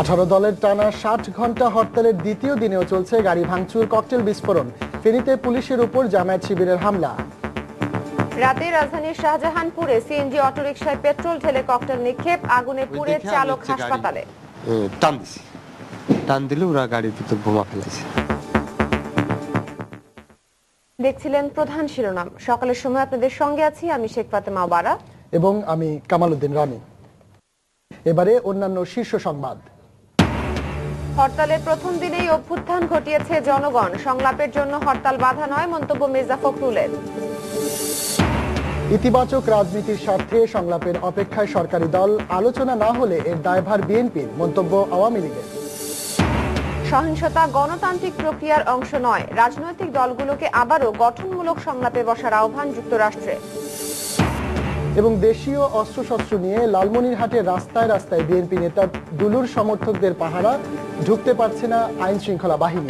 আঠারো দলের টানা ষাট ঘণ্টা হরতালের দ্বিতীয় দিনেও চলছে গাড়ি ভাঙচুর ককটেল বিস্ফোরণ ফেনীতে পুলিশের উপর জামায়াত শিবিরের হামলা। রাতে রাজধানীর শাহজাহানপুরে সিএনজি অটোরিকশায় পেট্রোল ঢেলে ককটেল নিক্ষেপ আগুনে পুড়ে চালক হাসপাতালে। টান দিছি। টান দিলে ওরা গাড়ির ভিতর বোমা ফেলেছে। দেখছিলেন প্রধান শিরোনাম। সকালের সময় আপনাদের সঙ্গে আছি আমি শেখ ফাতেমা বারা এবং আমি কামালউদ্দিন রনি। এবারে অন্যান্য শীর্ষ সংবাদ। হরতালের প্রথম দিনেই অভ্যুত্থান ঘটিয়েছে জনগণ। সংলাপের জন্য হরতাল বাধা নয় মন্তব্য মির্জা ফখরুলের। ইতিবাচক রাজনীতির স্বার্থে সংলাপের অপেক্ষায় সরকারি দল আলোচনা না হলে এর দায়ভার বিএনপির মন্তব্য আওয়ামী লীগের। সহিংসতা গণতান্ত্রিক প্রক্রিয়ার অংশ নয়। রাজনৈতিক দলগুলোকে আবারও গঠনমূলক সংলাপে বসার আহ্বান যুক্তরাষ্ট্রে। এবং দেশীয় অস্ত্রশস্ত্র নিয়ে লালমনিরহাটে রাস্তায় রাস্তায় বিএনপি নেতা দুলুর সমর্থকদের পাহারা, ঢুকতে পারছে না আইন শৃঙ্খলা বাহিনী।